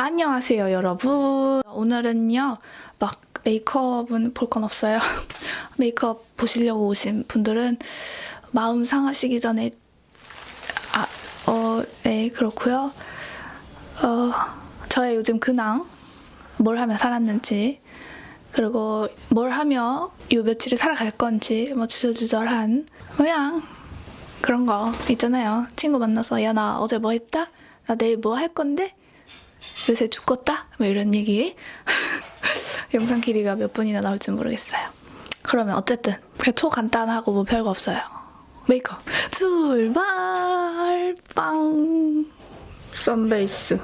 안녕하세요, 여러분. 오늘은요, 막 메이크업은 볼 건 없어요. 메이크업 보시려고 오신 분들은 마음 상하시기 전에, 아, 어, 네, 그렇고요. 어, 저의 요즘 근황, 뭘 하며 살았는지, 그리고 뭘 하며 요 며칠을 살아갈 건지, 뭐 주저주저한, 그냥 그런 거 있잖아요. 친구 만나서, 야, 나 어제 뭐 했다? 나 내일 뭐 할 건데? 요새 죽겠다? 뭐 이런 얘기. 영상 길이가 몇 분이나 나올지 모르겠어요. 그러면 어쨌든 그냥 초간단하고 뭐 별거 없어요. 메이크업 출발 빵 썬베이스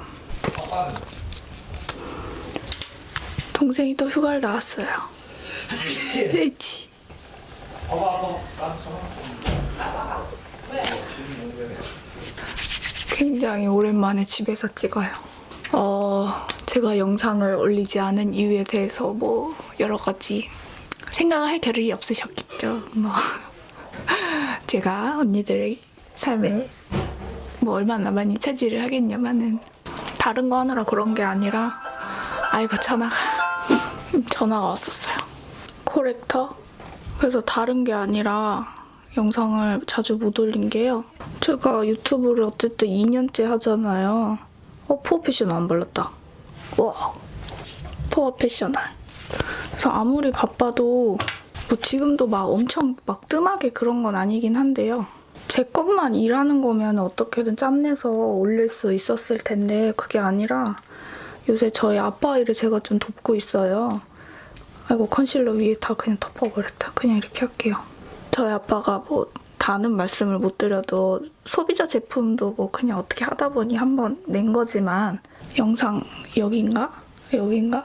동생이 또 휴가를 나왔어요. 에이치. 굉장히 오랜만에 집에서 찍어요. 어, 제가 영상을 올리지 않은 이유에 대해서 뭐 여러 가지 생각을 할 겨를이 없으셨겠죠. 뭐 제가 언니들의 삶에 뭐 얼마나 많이 차지를 하겠냐마는 다른 거 하느라 그런 게 아니라 아이고 전화가 전화가 왔었어요. 코렉터 그래서 다른 게 아니라 영상을 자주 못 올린 게요. 제가 유튜브를 어쨌든 2년째 하잖아요. 어, 프로페셔널 안 발랐다. 와, 프로페셔널. 그래서 아무리 바빠도 뭐 지금도 막 엄청 막 뜸하게 그런 건 아니긴 한데요. 제 것만 일하는 거면 어떻게든 짬내서 올릴 수 있었을 텐데 그게 아니라 요새 저희 아빠 일을 제가 좀 돕고 있어요. 아이고 컨실러 위에 다 그냥 덮어버렸다. 그냥 이렇게 할게요. 저희 아빠가 뭐 다는 말씀을 못 드려도 소비자 제품도 뭐 그냥 어떻게 하다 보니 한번 낸 거지만 영상 여긴가? 여긴가?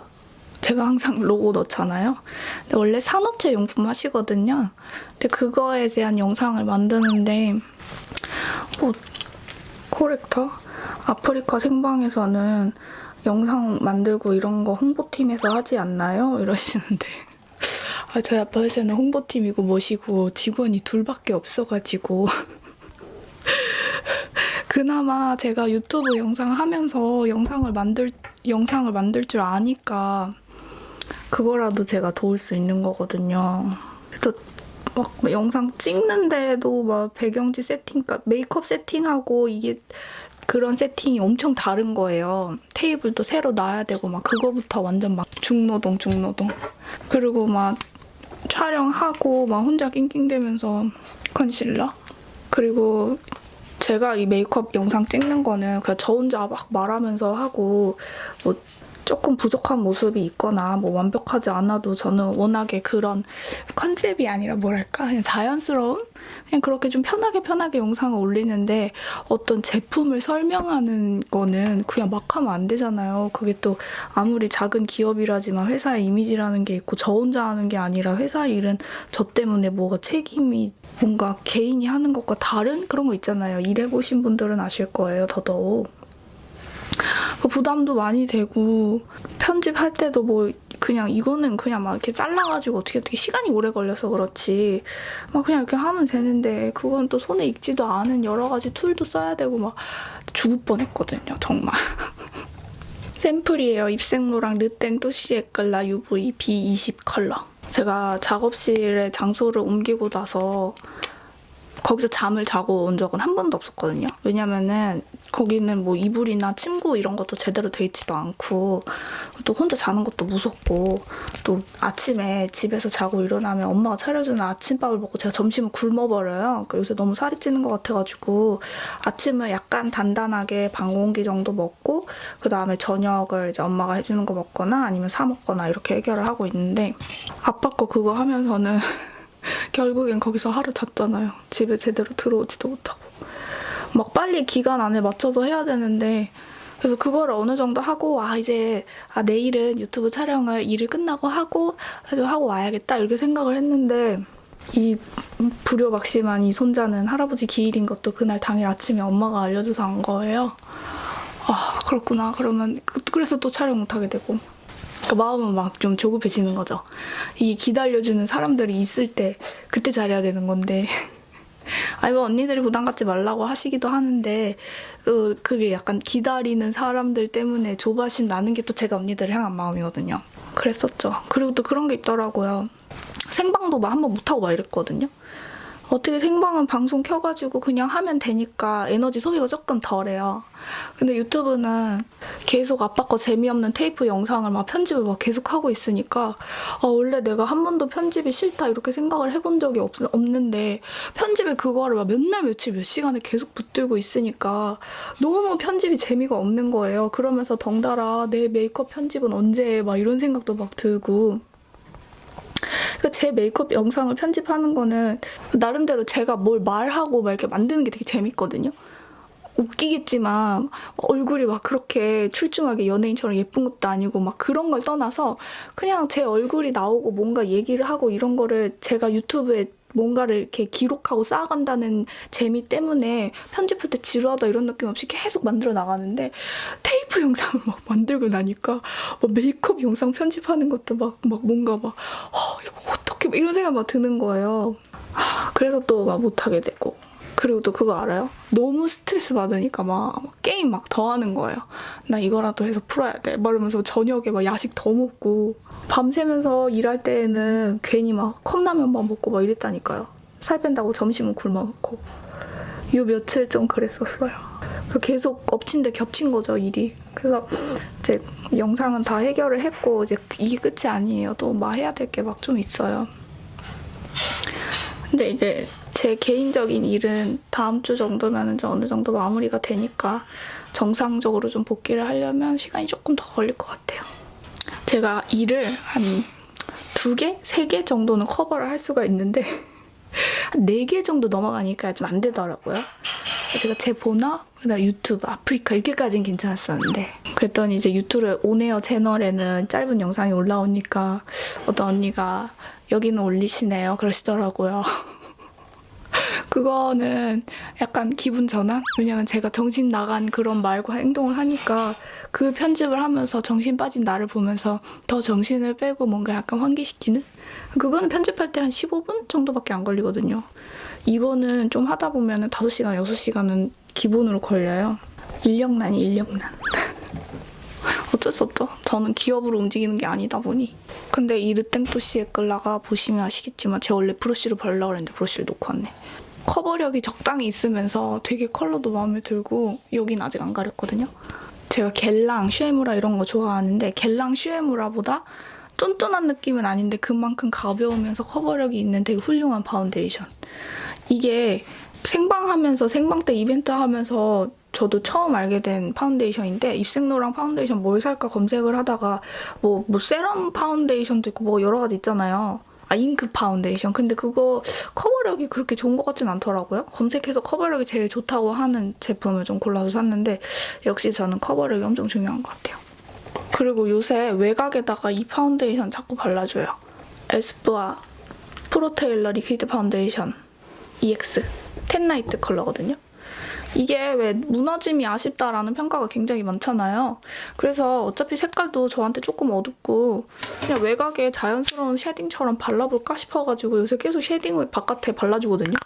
제가 항상 로고 넣잖아요. 근데 원래 산업체 용품 하시거든요. 근데 그거에 대한 영상을 만드는데 뭐 코렉터? 아프리카 생방에서는 영상 만들고 이런 거 홍보팀에서 하지 않나요? 이러시는데 아, 저희 아빠 회사는 홍보팀이고 뭐시고 직원이 둘밖에 없어가지고 그나마 제가 유튜브 영상 하면서 영상을 만들 영상을 만들 줄 아니까 그거라도 제가 도울 수 있는 거거든요. 그래서 막 영상 찍는데도 막 배경지 세팅, 그러니까 메이크업 세팅하고 이게 그런 세팅이 엄청 다른 거예요. 테이블도 새로 놔야 되고 막 그거부터 완전 막 중노동 중노동. 그리고 막 촬영하고 막 혼자 낑낑대면서 컨실러? 그리고 제가 이 메이크업 영상 찍는 거는 그냥 저 혼자 막 말하면서 하고 뭐 조금 부족한 모습이 있거나 뭐 완벽하지 않아도 저는 워낙에 그런 컨셉이 아니라 뭐랄까 그냥 자연스러운 그냥 그렇게 좀 편하게 편하게 영상을 올리는데 어떤 제품을 설명하는 거는 그냥 막 하면 안 되잖아요. 그게 또 아무리 작은 기업이라지만 회사의 이미지라는 게 있고 저 혼자 하는 게 아니라 회사 일은 저 때문에 뭐가 책임이 뭔가 개인이 하는 것과 다른 그런 거 있잖아요. 일해보신 분들은 아실 거예요. 더더욱. 그 부담도 많이 되고 편집할 때도 뭐 그냥 이거는 그냥 막 이렇게 잘라가지고 어떻게 어떻게 시간이 오래 걸려서 그렇지 막 그냥 이렇게 하면 되는데 그건 또 손에 익지도 않은 여러 가지 툴도 써야 되고 막 죽을 뻔했거든요 정말. 샘플이에요. 입생로랑 르땡 또시 에클라 UV B20 컬러. 제가 작업실에 장소를 옮기고 나서 거기서 잠을 자고 온 적은 한 번도 없었거든요. 왜냐면은 거기는 뭐 이불이나 침구 이런 것도 제대로 돼 있지도 않고 또 혼자 자는 것도 무섭고 또 아침에 집에서 자고 일어나면 엄마가 차려주는 아침밥을 먹고 제가 점심을 굶어버려요. 그러니까 요새 너무 살이 찌는 것 같아가지고 아침을 약간 단단하게 반 공기 정도 먹고 그 다음에 저녁을 이제 엄마가 해주는 거 먹거나 아니면 사 먹거나 이렇게 해결을 하고 있는데 아빠 거 그거 하면서는 결국엔 거기서 하루 잤잖아요. 집에 제대로 들어오지도 못하고. 막 빨리 기간 안에 맞춰서 해야 되는데 그래서 그거를 어느 정도 하고 아 이제 아 내일은 유튜브 촬영을 일을 끝나고 하고 하고 와야겠다 이렇게 생각을 했는데 이 불효박심한 이 손자는 할아버지 기일인 것도 그날 당일 아침에 엄마가 알려줘서 안 거예요. 아 그렇구나 그러면 그- 그래서 또 촬영 못 하게 되고 그 마음은 막 좀 조급해지는 거죠. 이 기다려주는 사람들이 있을 때 그때 잘해야 되는 건데 아니 뭐 언니들이 부담 갖지 말라고 하시기도 하는데 어, 그게 약간 기다리는 사람들 때문에 조바심 나는 게 또 제가 언니들을 향한 마음이거든요. 그랬었죠. 그리고 또 그런 게 있더라고요. 생방도 막 한 번 못하고 막 이랬거든요. 어떻게 생방은 방송 켜가지고 그냥 하면 되니까 에너지 소비가 조금 덜해요. 근데 유튜브는 계속 아빠 거 재미없는 테이프 영상을 막 편집을 막 계속 하고 있으니까 아, 원래 내가 한 번도 편집이 싫다 이렇게 생각을 해본 적이 없, 없는데 편집에 그거를 막 몇날 며칠 몇 시간을 계속 붙들고 있으니까 너무 편집이 재미가 없는 거예요. 그러면서 덩달아 내 메이크업 편집은 언제 해? 막 이런 생각도 막 들고 그러니까 제 메이크업 영상을 편집하는 거는 나름대로 제가 뭘 말하고 막 이렇게 만드는 게 되게 재밌거든요. 웃기겠지만 얼굴이 막 그렇게 출중하게 연예인처럼 예쁜 것도 아니고 막 그런 걸 떠나서 그냥 제 얼굴이 나오고 뭔가 얘기를 하고 이런 거를 제가 유튜브에 뭔가를 이렇게 기록하고 쌓아간다는 재미 때문에 편집할 때 지루하다 이런 느낌 없이 계속 만들어 나가는데 테이프 영상을 막 만들고 나니까 막 메이크업 영상 편집하는 것도 막, 막 뭔가 막 어, 이거 어떻게 막 이런 생각 막 드는 거예요. 하, 그래서 또 막 못하게 되고 그리고 또 그거 알아요? 너무 스트레스 받으니까 막, 막 게임 막 더 하는 거예요. 나 이거라도 해서 풀어야 돼. 막 이러면서 저녁에 막 야식 더 먹고 밤새면서 일할 때에는 괜히 막 컵라면만 먹고 막 이랬다니까요. 살 뺀다고 점심은 굶어 먹고. 요 며칠 좀 그랬었어요. 그래서 계속 엎친 데 겹친 거죠, 일이. 그래서 이제 영상은 다 해결을 했고 이제 이게 끝이 아니에요. 또 막 해야 될 게 막 좀 있어요. 근데 이제 제 개인적인 일은 다음 주 정도면 이제 어느 정도 마무리가 되니까 정상적으로 좀 복귀를 하려면 시간이 조금 더 걸릴 것 같아요. 제가 일을 한 두 개, 세 개 정도는 커버를 할 수가 있는데 한네개 정도 넘어가니까 좀 안 되더라고요. 제가 제 보너, 그다음 유튜브, 아프리카 이렇게까지는 괜찮았었는데 그랬더니 이제 유튜브 온에어 채널에는 짧은 영상이 올라오니까 어떤 언니가 여기는 올리시네요 그러시더라고요. 그거는 약간 기분 전환? 왜냐면 제가 정신 나간 그런 말과 행동을 하니까 그 편집을 하면서 정신 빠진 나를 보면서 더 정신을 빼고 뭔가 약간 환기시키는? 그거는 편집할 때 한 15분 정도밖에 안 걸리거든요. 이거는 좀 하다 보면은 5시간, 6시간은 기본으로 걸려요. 인력난이 인력난. 어쩔 수 없죠. 저는 기업으로 움직이는 게 아니다 보니. 근데 이 르땡토시에 끌라가 보시면 아시겠지만 제가 원래 브러쉬를 바르려고 했는데 브러쉬를 놓고 왔네. 커버력이 적당히 있으면서 되게 컬러도 마음에 들고 여긴 아직 안 가렸거든요. 제가 겔랑, 슈에무라 이런 거 좋아하는데 겔랑, 슈에무라보다 쫀쫀한 느낌은 아닌데 그만큼 가벼우면서 커버력이 있는 되게 훌륭한 파운데이션. 이게 생방하면서 생방 때 이벤트 하면서 저도 처음 알게 된 파운데이션인데 입생로랑 파운데이션 뭘 살까 검색을 하다가 뭐, 뭐 세럼 파운데이션도 있고 뭐 여러 가지 있잖아요. 아 잉크 파운데이션. 근데 그거 커버력이 그렇게 좋은 것 같진 않더라고요. 검색해서 커버력이 제일 좋다고 하는 제품을 좀 골라서 샀는데 역시 저는 커버력이 엄청 중요한 것 같아요. 그리고 요새 외곽에다가 이 파운데이션 자꾸 발라줘요. 에스쁘아 프로테일러 리퀴드 파운데이션 EX 텐나이트 컬러거든요. 이게 왜 무너짐이 아쉽다라는 평가가 굉장히 많잖아요. 그래서 어차피 색깔도 저한테 조금 어둡고 그냥 외곽에 자연스러운 쉐딩처럼 발라볼까 싶어가지고 요새 계속 쉐딩을 바깥에 발라주거든요.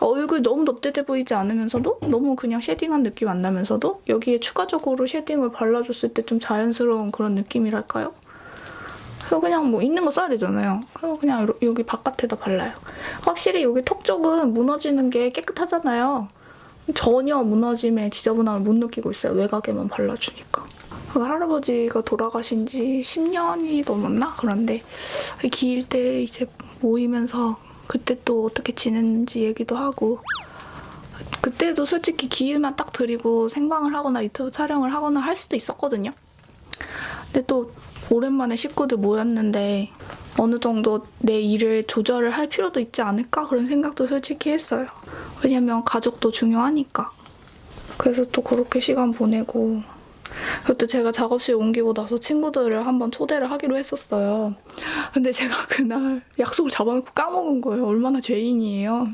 얼굴 너무 넙대대 보이지 않으면서도 너무 그냥 쉐딩한 느낌 안 나면서도 여기에 추가적으로 쉐딩을 발라줬을 때 좀 자연스러운 그런 느낌이랄까요? 그래서 그냥 뭐 있는 거 써야 되잖아요. 그래서 그냥 요- 여기 바깥에다 발라요. 확실히 여기 턱 쪽은 무너지는 게 깨끗하잖아요. 전혀 무너짐에 지저분함을 못 느끼고 있어요. 외곽에만 발라주니까. 그 할아버지가 돌아가신 지 10년이 넘었나? 그런데 기일 때 이제 모이면서 그때 또 어떻게 지냈는지 얘기도 하고 그때도 솔직히 기일만 딱 드리고 생방을 하거나 유튜브 촬영을 하거나 할 수도 있었거든요. 근데 또 오랜만에 식구들 모였는데 어느 정도 내 일을 조절을 할 필요도 있지 않을까 그런 생각도 솔직히 했어요. 왜냐면 가족도 중요하니까. 그래서 또 그렇게 시간 보내고 그것도 제가 작업실 옮기고 나서 친구들을 한번 초대를 하기로 했었어요. 근데 제가 그날 약속을 잡아놓고 까먹은 거예요. 얼마나 죄인이에요.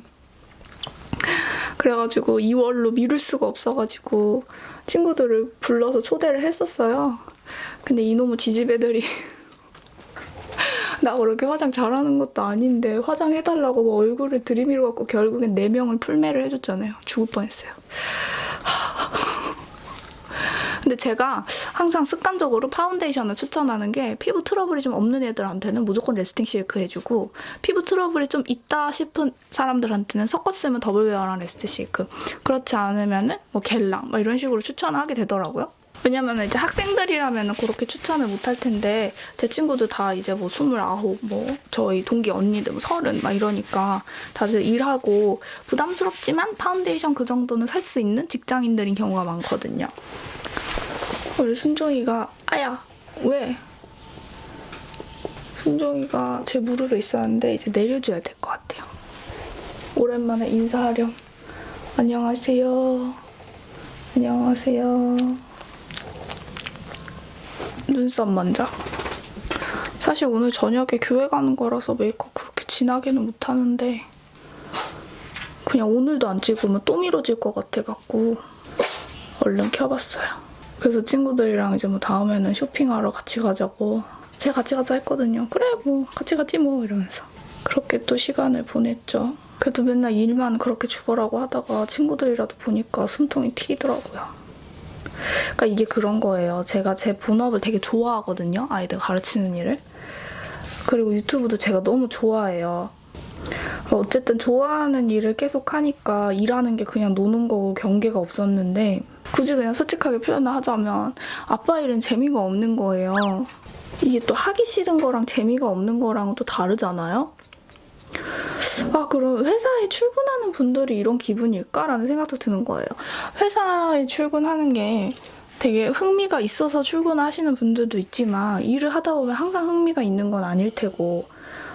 그래가지고 2월로 미룰 수가 없어가지고 친구들을 불러서 초대를 했었어요. 근데 이놈의 지지배들이 나 그렇게 화장 잘하는 것도 아닌데 화장해달라고 뭐 얼굴을 들이밀어 갖고 결국엔 네 명을 풀메를 해줬잖아요. 죽을 뻔했어요. 근데 제가 항상 습관적으로 파운데이션을 추천하는 게 피부 트러블이 좀 없는 애들한테는 무조건 레스팅 실크 해주고 피부 트러블이 좀 있다 싶은 사람들한테는 섞어 쓰면 더블웨어랑 레스팅 실크 그렇지 않으면은 뭐 겔랑 막 이런 식으로 추천하게 되더라고요. 왜냐면 이제 학생들이라면 그렇게 추천을 못할 텐데 제 친구들 다 이제 뭐 스물아홉 뭐 저희 동기 언니들 뭐 서른 막 이러니까 다들 일하고 부담스럽지만 파운데이션 그 정도는 살 수 있는 직장인들인 경우가 많거든요. 우리 순종이가 아야 왜? 순종이가 제 무릎에 있었는데 이제 내려줘야 될 것 같아요. 오랜만에 인사하렴. 안녕하세요. 안녕하세요. 눈썹 먼저. 사실 오늘 저녁에 교회 가는 거라서 메이크업 그렇게 진하게는 못하는데 그냥 오늘도 안 찍으면 또 미뤄질 것 같아갖고 얼른 켜봤어요. 그래서 친구들이랑 이제 뭐 다음에는 쇼핑하러 같이 가자고 제가 같이 가자 했거든요. 그래 뭐 같이 가지 뭐 이러면서 그렇게 또 시간을 보냈죠. 그래도 맨날 일만 그렇게 죽어라고 하다가 친구들이라도 보니까 숨통이 튀더라고요. 그러니까 이게 그런 거예요. 제가 제 본업을 되게 좋아하거든요. 아이들 가르치는 일을. 그리고 유튜브도 제가 너무 좋아해요. 어쨌든 좋아하는 일을 계속 하니까 일하는 게 그냥 노는 거고 경계가 없었는데 굳이 그냥 솔직하게 표현을 하자면 아빠 일은 재미가 없는 거예요. 이게 또 하기 싫은 거랑 재미가 없는 거랑 또 다르잖아요. 아, 그럼 회사에 출근하는 분들이 이런 기분일까라는 생각도 드는 거예요. 회사에 출근하는 게 되게 흥미가 있어서 출근하시는 분들도 있지만 일을 하다 보면 항상 흥미가 있는 건 아닐 테고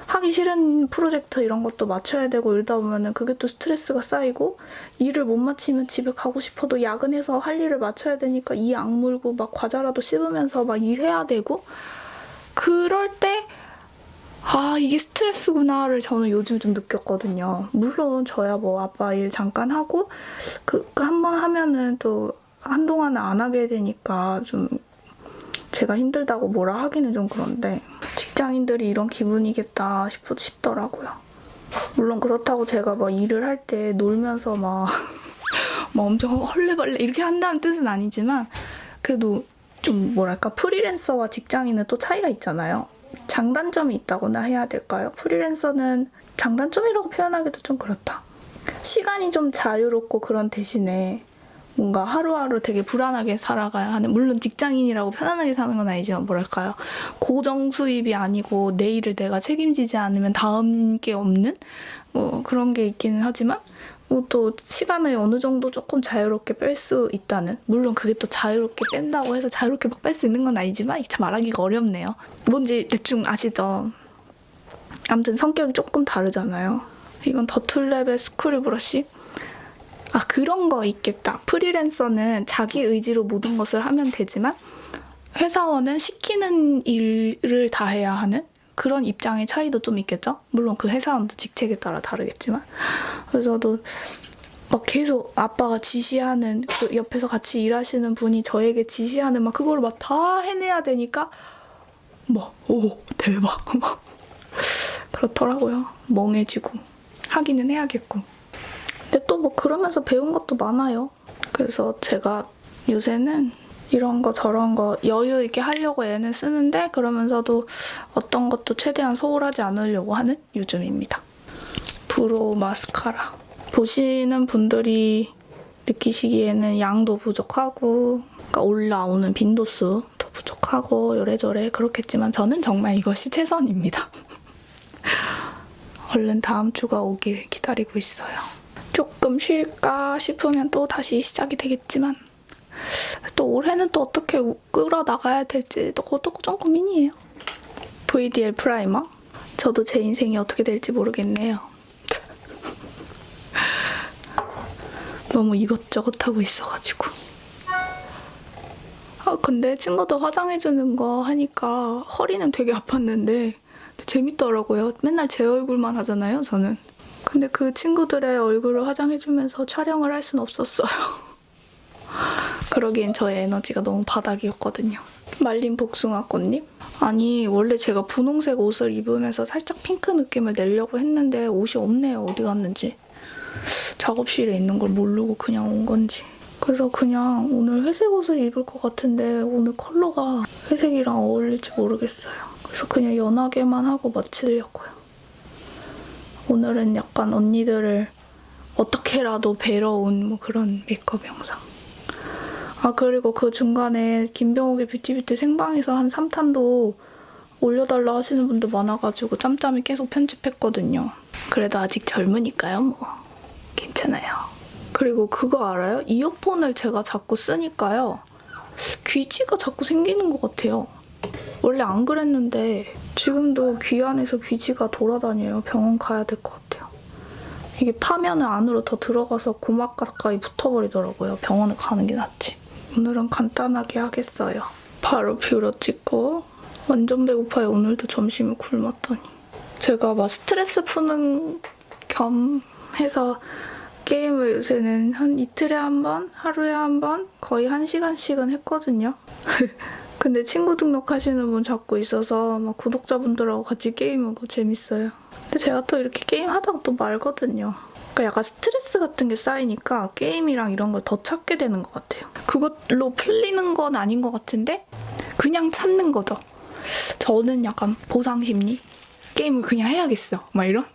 하기 싫은 프로젝트 이런 것도 맞춰야 되고 이러다 보면은 그게 또 스트레스가 쌓이고 일을 못 마치면 집에 가고 싶어도 야근해서 할 일을 맞춰야 되니까 이 악물고 막 과자라도 씹으면서 막 일해야 되고 그럴 때 아, 이게 스트레스구나를 저는 요즘 좀 느꼈거든요. 물론 저야 뭐 아빠 일 잠깐 하고 그 한 번 하면은 또 한동안은 안 하게 되니까 좀 제가 힘들다고 뭐라 하기는 좀 그런데 직장인들이 이런 기분이겠다 싶, 싶더라고요. 물론 그렇다고 제가 막 일을 할 때 놀면서 막, 막 엄청 헐레벌레 이렇게 한다는 뜻은 아니지만 그래도 좀 뭐랄까 프리랜서와 직장인은 또 차이가 있잖아요. 장단점이 있다고나 해야 될까요? 프리랜서는 장단점이라고 표현하기도 좀 그렇다. 시간이 좀 자유롭고 그런 대신에 뭔가 하루하루 되게 불안하게 살아가야 하는 물론 직장인이라고 편안하게 사는 건 아니지만 뭐랄까요 고정 수입이 아니고 내일을 내가 책임지지 않으면 다음 게 없는 뭐 그런 게 있기는 하지만 뭐 또 시간을 어느 정도 조금 자유롭게 뺄 수 있다는 물론 그게 또 자유롭게 뺀다고 해서 자유롭게 막 뺄 수 있는 건 아니지만 참 말하기가 어렵네요 뭔지 대충 아시죠? 아무튼 성격이 조금 다르잖아요 이건 더툴랩의 스크류 브러쉬 아 그런 거 있겠다. 프리랜서는 자기 의지로 모든 것을 하면 되지만 회사원은 시키는 일을 다 해야 하는 그런 입장의 차이도 좀 있겠죠. 물론 그 회사원도 직책에 따라 다르겠지만 그래서 저도 막 계속 아빠가 지시하는 그 옆에서 같이 일하시는 분이 저에게 지시하는 막 그걸 막 다 해내야 되니까 막 오 대박 막 그렇더라고요. 멍해지고 하기는 해야겠고. 근데 또 뭐 그러면서 배운 것도 많아요. 그래서 제가 요새는 이런 거 저런 거 여유 있게 하려고 애는 쓰는데 그러면서도 어떤 것도 최대한 소홀하지 않으려고 하는 요즘입니다. 브로우 마스카라. 보시는 분들이 느끼시기에는 양도 부족하고 그러니까 올라오는 빈도수도 부족하고 요래저래 그렇겠지만 저는 정말 이것이 최선입니다. 얼른 다음 주가 오길 기다리고 있어요. 조금 쉴까 싶으면 또 다시 시작이 되겠지만 또 올해는 또 어떻게 끌어 나가야 될지 또 그것도 좀 고민이에요. VDL 프라이머? 저도 제 인생이 어떻게 될지 모르겠네요. 너무 이것저것 하고 있어가지고. 아, 근데 친구들 화장해주는 거 하니까 허리는 되게 아팠는데 재밌더라고요. 맨날 제 얼굴만 하잖아요, 저는. 근데 그 친구들의 얼굴을 화장해주면서 촬영을 할 순 없었어요. 그러기엔 저의 에너지가 너무 바닥이었거든요. 말린 복숭아 꽃잎? 아니 원래 제가 분홍색 옷을 입으면서 살짝 핑크 느낌을 내려고 했는데 옷이 없네요. 어디 갔는지. 작업실에 있는 걸 모르고 그냥 온 건지. 그래서 그냥 오늘 회색 옷을 입을 것 같은데 오늘 컬러가 회색이랑 어울릴지 모르겠어요. 그래서 그냥 연하게만 하고 마치려고요. 오늘은 약간 언니들을 어떻게라도 뵈러 온 뭐 그런 메이크업 영상. 아 그리고 그 중간에 김병욱의 뷰티뷰티 생방에서 한 3탄도 올려달라 하시는 분들 많아가지고 짬짬이 계속 편집했거든요. 그래도 아직 젊으니까요 뭐 괜찮아요. 그리고 그거 알아요? 이어폰을 제가 자꾸 쓰니까요 귀지가 자꾸 생기는 것 같아요. 원래 안 그랬는데 지금도 귀 안에서 귀지가 돌아다녀요. 병원 가야 될 것 같아요. 이게 파면은 안으로 더 들어가서 고막 가까이 붙어버리더라고요. 병원을 가는 게 낫지. 오늘은 간단하게 하겠어요. 바로 뷰러 찍고 완전 배고파요. 오늘도 점심을 굶었더니. 제가 막 스트레스 푸는 겸 해서 게임을 요새는 한 이틀에 한 번, 하루에 한 번, 거의 한 시간씩은 했거든요. 근데 친구 등록하시는 분 자꾸 있어서 막 구독자분들하고 같이 게임하고 재밌어요. 근데 제가 또 이렇게 게임 하다가 또 말거든요. 그러니까 약간 스트레스 같은 게 쌓이니까 게임이랑 이런 걸 더 찾게 되는 것 같아요. 그걸로 풀리는 건 아닌 것 같은데 그냥 찾는 거죠. 저는 약간 보상 심리? 게임을 그냥 해야겠어. 막 이런?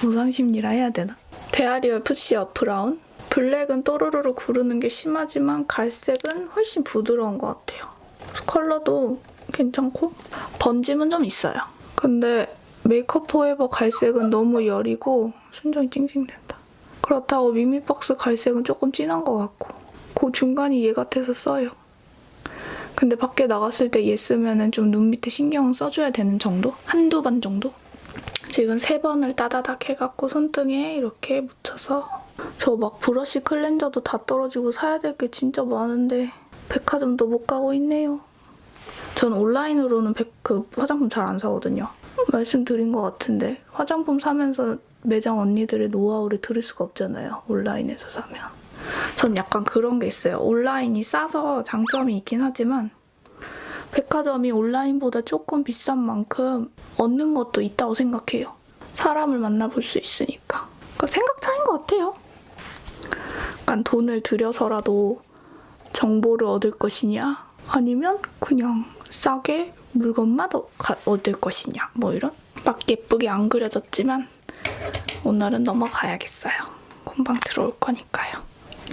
보상 심리라 해야 되나? 데아리얼 푸시업 브라운. 블랙은 또르르르 구르는 게 심하지만 갈색은 훨씬 부드러운 것 같아요. 컬러도 괜찮고 번짐은 좀 있어요. 근데 메이크업 포에버 갈색은 너무 여리고 순정이 찡찡된다. 그렇다고 미미박스 갈색은 조금 진한 것 같고 그 중간이 얘 같아서 써요. 근데 밖에 나갔을 때 얘 쓰면은 좀 눈 밑에 신경 써줘야 되는 정도? 한두 번 정도? 지금 세 번을 따다닥 해갖고 손등에 이렇게 묻혀서 저 막 브러쉬 클렌저도 다 떨어지고 사야 될 게 진짜 많은데 백화점도 못 가고 있네요. 전 온라인으로는 백, 그 화장품 잘 안 사거든요. 말씀드린 것 같은데 화장품 사면서 매장 언니들의 노하우를 들을 수가 없잖아요. 온라인에서 사면. 전 약간 그런 게 있어요. 온라인이 싸서 장점이 있긴 하지만 백화점이 온라인보다 조금 비싼 만큼 얻는 것도 있다고 생각해요. 사람을 만나볼 수 있으니까. 그러니까 생각 차이인 것 같아요. 약간 돈을 들여서라도 정보를 얻을 것이냐 아니면 그냥 싸게 물건만 얻을 것이냐 뭐 이런 막 예쁘게 안 그려졌지만 오늘은 넘어가야겠어요. 금방 들어올 거니까요.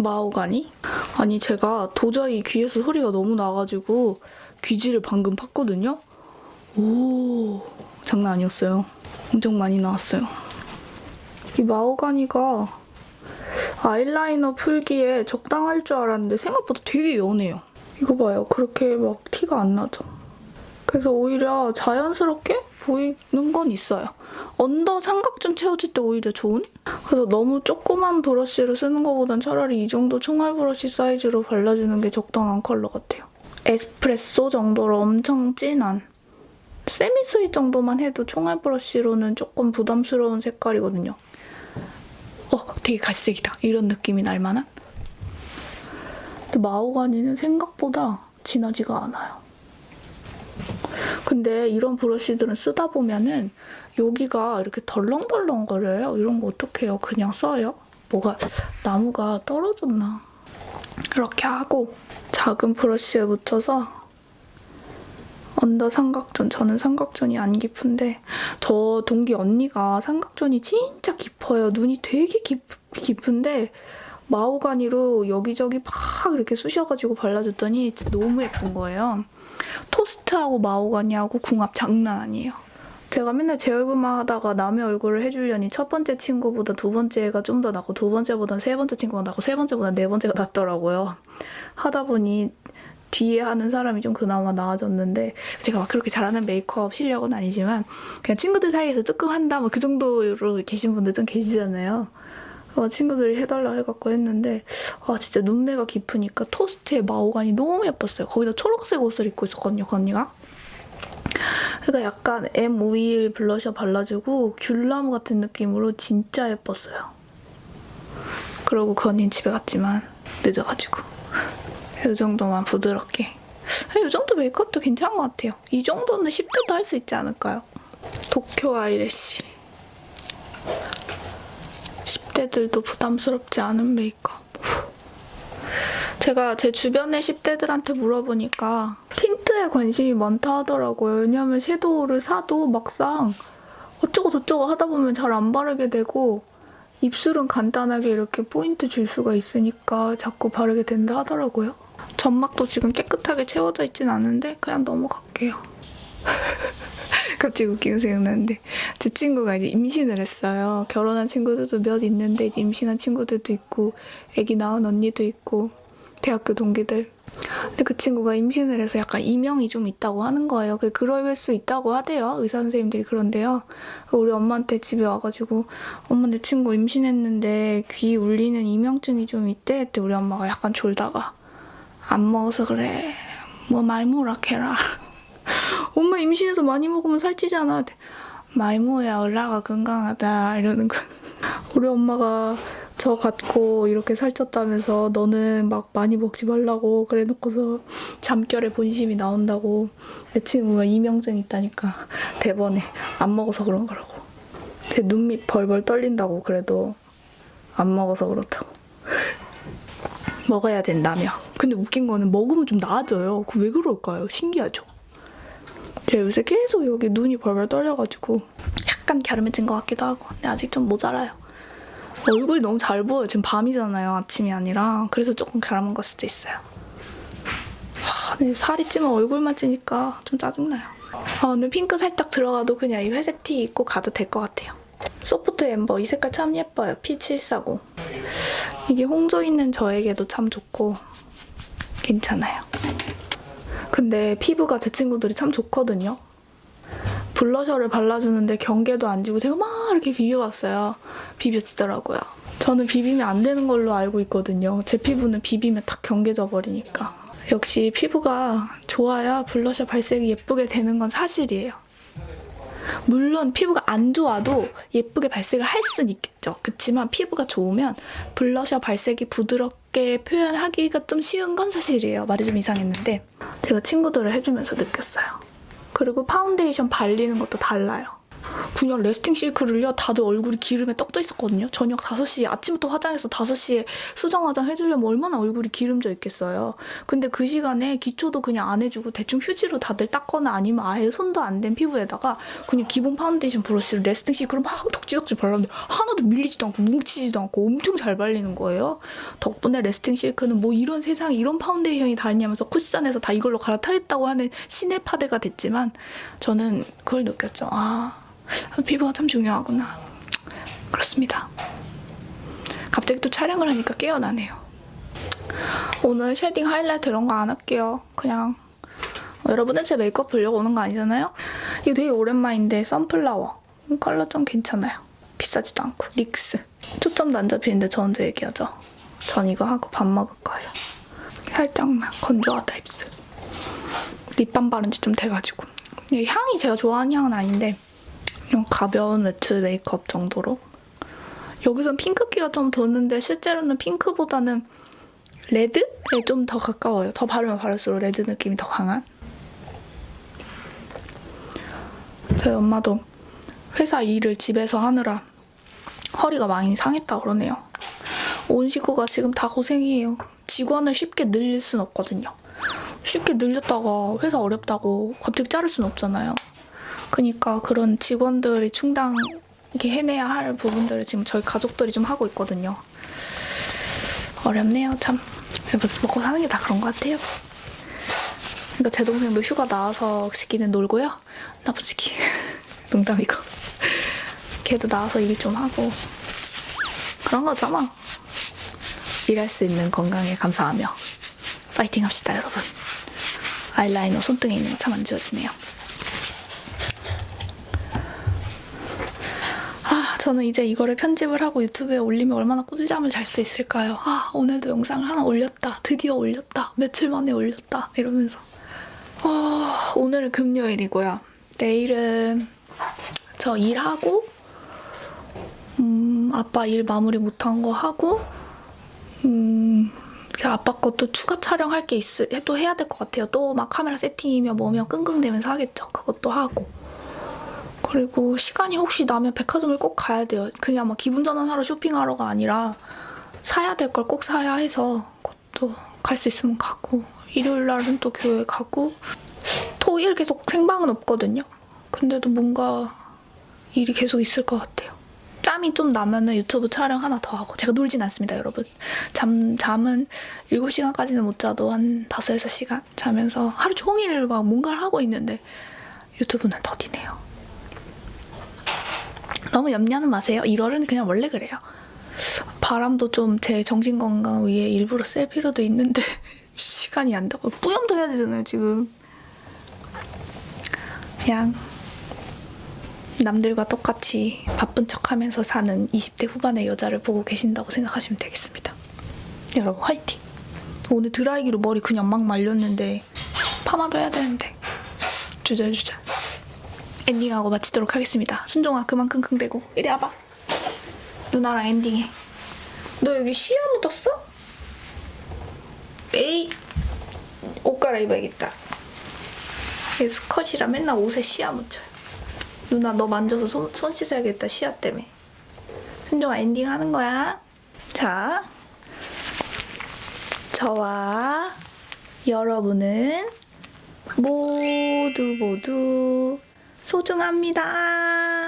마오가니? 아니 제가 도저히 귀에서 소리가 너무 나가지고 귀지를 방금 팠거든요. 오 장난 아니었어요. 엄청 많이 나왔어요. 이 마오가니가 아이라이너 풀기에 적당할 줄 알았는데 생각보다 되게 연해요. 이거 봐요. 그렇게 막 티가 안 나죠. 그래서 오히려 자연스럽게 보이는 건 있어요. 언더 삼각존 채워질 때 오히려 좋은? 그래서 너무 조그만 브러쉬를 쓰는 것보단 차라리 이 정도 총알 브러쉬 사이즈로 발라주는 게 적당한 컬러 같아요. 에스프레소 정도로 엄청 진한 세미 스윗 정도만 해도 총알 브러쉬로는 조금 부담스러운 색깔이거든요. 어, 되게 갈색이다. 이런 느낌이 날 만한? 근데 마호가니는 생각보다 진하지가 않아요. 근데 이런 브러쉬들은 쓰다 보면은 여기가 이렇게 덜렁덜렁 거려요. 이런 거 어떡해요? 그냥 써요? 뭐가 나무가 떨어졌나? 이렇게 하고 작은 브러쉬에 묻혀서 언더 삼각존 저는 삼각존이 안 깊은데 저 동기 언니가 삼각존이 진짜 깊어요. 눈이 되게 깊, 깊은데 마호가니로 여기저기 막 이렇게 쑤셔가지고 발라줬더니 너무 예쁜 거예요. 토스트하고 마호가니하고 궁합 장난 아니에요. 제가 맨날 제 얼굴만 하다가 남의 얼굴을 해주려니 첫 번째 친구보다 두 번째가 좀 더 낫고 두 번째보다 세 번째 친구가 낫고 세 번째보다 네 번째가 낫더라고요. 하다 보니 뒤에 하는 사람이 좀 그나마 나아졌는데 제가 막 그렇게 잘하는 메이크업 실력은 아니지만 그냥 친구들 사이에서 조금 한다 뭐 그 정도로 계신 분들 좀 계시잖아요. 어, 친구들이 해달라 해갖고 했는데 아 진짜 눈매가 깊으니까 토스트의 마호가니 너무 예뻤어요. 거기다 초록색 옷을 입고 있었거든요, 그 언니가. 그러니까 약간 M 오일 블러셔 발라주고 귤나무 같은 느낌으로 진짜 예뻤어요. 그러고 그 언니는 집에 갔지만 늦어가지고 이 정도만 부드럽게 이 정도 메이크업도 괜찮은 것 같아요 이 정도는 10대도 할 수 있지 않을까요? 도쿄 아이래쉬 10대들도 부담스럽지 않은 메이크업 제가 제 주변의 10대들한테 물어보니까 틴트에 관심이 많다 하더라고요. 왜냐면 섀도우를 사도 막상 어쩌고 저쩌고 하다 보면 잘 안 바르게 되고 입술은 간단하게 이렇게 포인트 줄 수가 있으니까 자꾸 바르게 된다 하더라고요. 점막도 지금 깨끗하게 채워져 있진 않은데 그냥 넘어갈게요. 갑자기 웃긴 거 생각나는데 제 친구가 이제 임신을 했어요. 결혼한 친구들도 몇 있는데 이제 임신한 친구들도 있고 아기 낳은 언니도 있고 대학교 동기들. 근데 그 친구가 임신을 해서 약간 이명이 좀 있다고 하는 거예요. 그 그럴 수 있다고 하대요. 의사 선생님들이 그런데요. 우리 엄마한테 집에 와가지고 엄마 내 친구 임신했는데 귀 울리는 이명증이 좀 있대. 그때 우리 엄마가 약간 졸다가 안 먹어서 그래. 뭐 많이 먹으라 엄마 임신해서 많이 먹으면 살찌잖아. 먹어야 올라가 건강하다 이러는 거. 우리 엄마가 저 갖고 이렇게 살쪘다면서 너는 막 많이 먹지 말라고 그래 놓고서 잠결에 본심이 나온다고 내 친구가 이명증 있다니까 대번에 안 먹어서 그런 거라고 제 눈밑 벌벌 떨린다고 그래도 안 먹어서 그렇다고 먹어야 된다며 근데 웃긴 거는 먹으면 좀 나아져요 그 왜 그럴까요? 신기하죠 제가 요새 계속 여기 눈이 벌벌 떨려가지고 약간 갸름해진 것 같기도 하고 근데 아직 좀 모자라요 얼굴이 너무 잘 보여요. 지금 밤이잖아요. 아침이 아니라. 그래서 조금 갸름한 걸 수도 있어요. 하, 살이 찌면 얼굴만 찌니까 좀 짜증나요. 아, 오늘 핑크 살짝 들어가도 그냥 이 회색 티 입고 가도 될 것 같아요. 소프트 엠버 이 색깔 참 예뻐요. P740. 이게 홍조 있는 저에게도 참 좋고 괜찮아요. 근데 피부가 제 친구들이 참 좋거든요. 블러셔를 발라주는데 경계도 안 지고 제가 막 이렇게 비벼봤어요. 비벼지더라고요. 저는 비비면 안 되는 걸로 알고 있거든요. 제 피부는 비비면 딱 경계져 버리니까. 역시 피부가 좋아야 블러셔 발색이 예쁘게 되는 건 사실이에요. 물론 피부가 안 좋아도 예쁘게 발색을 할 수는 있겠죠. 그렇지만 피부가 좋으면 블러셔 발색이 부드럽게 표현하기가 좀 쉬운 건 사실이에요. 말이 좀 이상했는데 제가 친구들을 해주면서 느꼈어요. 그리고 파운데이션 발리는 것도 달라요. 그냥 레스팅 실크를요, 다들 얼굴이 기름에 떡져 있었거든요. 저녁 5시에, 아침부터 화장해서 5시에 수정 화장 해주려면 얼마나 얼굴이 기름져 있겠어요. 근데 그 시간에 기초도 그냥 안 해주고 대충 휴지로 다들 닦거나 아니면 아예 손도 안댄 피부에다가 그냥 기본 파운데이션 브러쉬를 레스팅 실크를 막 덕지덕지 발랐는데 하나도 밀리지도 않고 뭉치지도 않고 엄청 잘 발리는 거예요. 덕분에 레스팅 실크는 뭐 이런 세상에 이런 파운데이션이 다 있냐면서 쿠션에서 다 이걸로 갈아타겠다고 하는 신의 파대가 됐지만 저는 그걸 느꼈죠. 아, 피부가 참 중요하구나. 그렇습니다. 갑자기 또 촬영을 하니까 깨어나네요. 오늘 쉐딩 하이라이트 이런 거 안 할게요. 그냥 어, 여러분은 제 메이크업 보려고 오는 거 아니잖아요? 이거 되게 오랜만인데 선플라워 음, 컬러 좀 괜찮아요. 비싸지도 않고 닉스 초점도 안 잡히는데 저 혼자 얘기하죠. 전 이거 하고 밥 먹을 거예요. 살짝만 건조하다 입술. 립밤 바른 지 좀 돼가지고 이 향이 제가 좋아하는 향은 아닌데 그냥 가벼운 매트 메이크업 정도로 여기선 핑크기가 좀 도는데 실제로는 핑크보다는 레드에 좀 더 가까워요. 더 바르면 바를수록 레드 느낌이 더 강한. 저희 엄마도 회사 일을 집에서 하느라 허리가 많이 상했다 그러네요. 온 식구가 지금 다 고생이에요. 직원을 쉽게 늘릴 순 없거든요. 쉽게 늘렸다가 회사 어렵다고 갑자기 자를 순 없잖아요. 그러니까 그런 직원들이 충당 이렇게 해내야 할 부분들을 지금 저희 가족들이 좀 하고 있거든요. 어렵네요, 참. 먹고 사는 게 다 그런 것 같아요. 그러니까 제 동생도 휴가 나와서 그 새끼는 놀고요. 나쁜 새끼. 농담이고. 걔도 나와서 일 좀 하고. 그런 거죠, 뭐. 일할 수 있는 건강에 감사하며. 파이팅 합시다, 여러분. 아이라이너 손등에 있는 거 참 안 지워지네요. 아, 저는 이제 이거를 편집을 하고 유튜브에 올리면 얼마나 꿀잠을 잘 수 있을까요? 아, 오늘도 영상을 하나 올렸다. 드디어 올렸다. 며칠 만에 올렸다. 이러면서. 어, 오늘은 금요일이고요. 내일은 저 일하고, 음, 아빠 일 마무리 못한 거 하고, 음, 아빠 것도 추가 촬영할 게 있, 또 해야 될 것 같아요. 또 막 카메라 세팅이며 뭐며 끙끙대면서 하겠죠. 그것도 하고. 그리고 시간이 혹시 나면 백화점을 꼭 가야 돼요. 그냥 막 기분 전환하러 쇼핑하러가 아니라 사야 될 걸 꼭 사야 해서 그것도 갈 수 있으면 가고 일요일 날은 또 교회 가고 토일 계속 생방은 없거든요. 근데도 뭔가 일이 계속 있을 것 같아요. 짬이 좀 나면은 유튜브 촬영 하나 더 하고 제가 놀진 않습니다 여러분 잠, 잠은 7시간까지는 못 자도 한 5, 6시간 자면서 하루 종일 막 뭔가를 하고 있는데 유튜브는 더디네요 너무 염려는 마세요. 1월은 그냥 원래 그래요. 바람도 좀 제 정신 건강 위해 일부러 쐴 필요도 있는데 시간이 안 되고 뿌염도 해야 되잖아요 지금. 그냥 남들과 똑같이 바쁜 척하면서 사는 20대 후반의 여자를 보고 계신다고 생각하시면 되겠습니다. 여러분 화이팅! 오늘 드라이기로 머리 그냥 막 말렸는데 파마도 해야 되는데. 주저주저 엔딩하고 마치도록 하겠습니다. 순종아 그만 킁킁대고 이리 와봐. 누나랑 엔딩해. 너 여기 시야 묻었어? 에이 옷 갈아입어야겠다. 얘 수컷이라 맨날 옷에 시야 묻혀요. 누나 너 만져서 손, 손 씻어야겠다 시야 때문에 순종아 엔딩 하는 거야 자 저와 여러분은 모두 모두 소중합니다